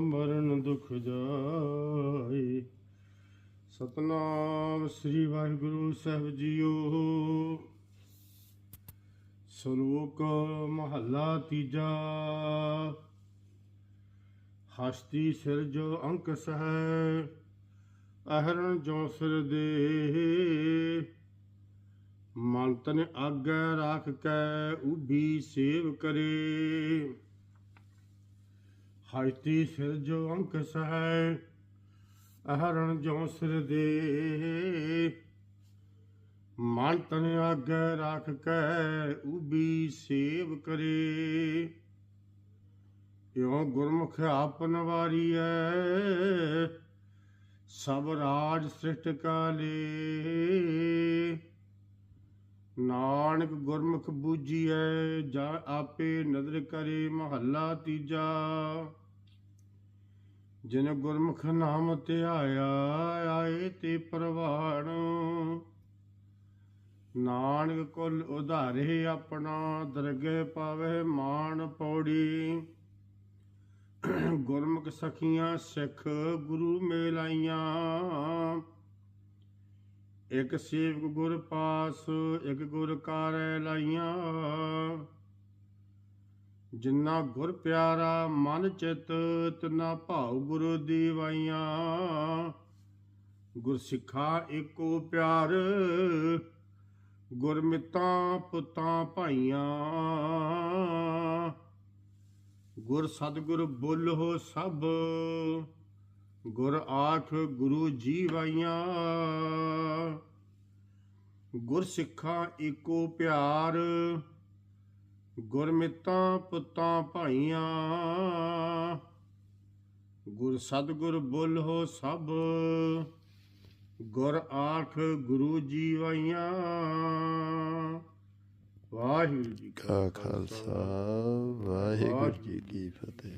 ਮਰਨ ਦੁਖ ਜਾਏ। ਸਤਨਾਮ ਸ੍ਰੀ ਵਾਹਿਗੁਰੂ ਸਾਹਿਬ ਜੀਓ। ਸ਼ਲੋਕ ਮਹੱਲਾ ਤੀਜਾ। ਹਸਤੀ ਸਿਰ ਜੋ ਅੰਕ ਸਹਿ, ਅਹਰਣ ਜੋ ਸਿਰ ਦੇ। ਮਨ ਤਨ ਆਗੈ ਰਾਖ ਕੈ ਉਭੀ ਸੇਵ ਕਰੇ। ਹਸਤੀ ਸਿਰ ਜੋ ਅੰਕ ਸਹਿ, ਅਹਰਣ ਜੋ ਸਿਰ ਦੇ। ਮਨ ਤਨ ਆਗੈ ਰਾਖ ਕੈ, ਉਬੀ ਸੇਵ ਕਰੇ। ਇਉ ਗੁਰਮੁਖ ਆਪਨ ਵਾਰੀਐ, ਸਭ ਰਾਜ ਸ੍ਰਿਸ਼ਟ ਕਾਲੇ। ਨਾਨਕ ਗੁਰਮੁਖ ਬੂਝੀਐ, ਜਾ ਆਪੇ ਨਦਰ ਕਰੇ ਮਹੱਲਾ ਤੀਜਾ। ਜਿਨ ਗੁਰਮੁਖ ਨਾਮ ਧਿਆਇਆ ਆਏ ਤੇ ਪ੍ਰਵਾਣ। ਨਾਨਕ ਕੁਲ ਉਧਾਰੇ ਆਪਣਾ, ਦਰਗੇ ਪਾਵੇ ਮਾਨ ਪੌੜੀ। ਗੁਰਮੁਖ ਸਖੀਆਂ ਸਿੱਖ ਗੁਰੂ ਮੇਲਾਈਆਂ। ਇਕ ਸੇਵਕ ਗੁਰ ਪਾਸ, ਇਕ ਗੁਰ ਕਾਰੈ ਲਾਈਆਂ। ਜਿੰਨਾ ਗੁਰ ਪਿਆਰਾ ਮਨ ਚਿਤ, ਤਿਨਾ ਭਾਉ ਗੁਰੂ ਦੀਵਾਈਆਂ। ਗੁਰ ਸਿੱਖਾ ਏਕੋ ਪਿਆਰ ਗੁਰਮਿਤਾਂ ਪੁੱਤਾਂ ਭਾਈਆਂ। ਗੁਰ ਸਤਿਗੁਰ ਬੋਲੋ ਸਭ, ਗੁਰ ਆਖ ਗੁਰੂ ਜੀਵਾਈਆਂ ਗੁਰ ਸਿੱਖਾਂ ਏਕੋ ਪਿਆਰ ਗੁਰਮਿਤਾਂ ਪੁੱਤਾਂ ਭਾਈਆਂ ਗੁਰ ਸਤਿਗੁਰ ਬੋਲੋ ਸਭ ਗੁਰ ਆਖ ਗੁਰੂ ਜੀਵਾਈਆਂ ਵਾਹਿਗੁਰੂ ਜੀ ਕਾ ਖਾਲਸਾ ਵਾਹਿਗੁਰੂ ਜੀ ਕੀ ਫਤਿਹ।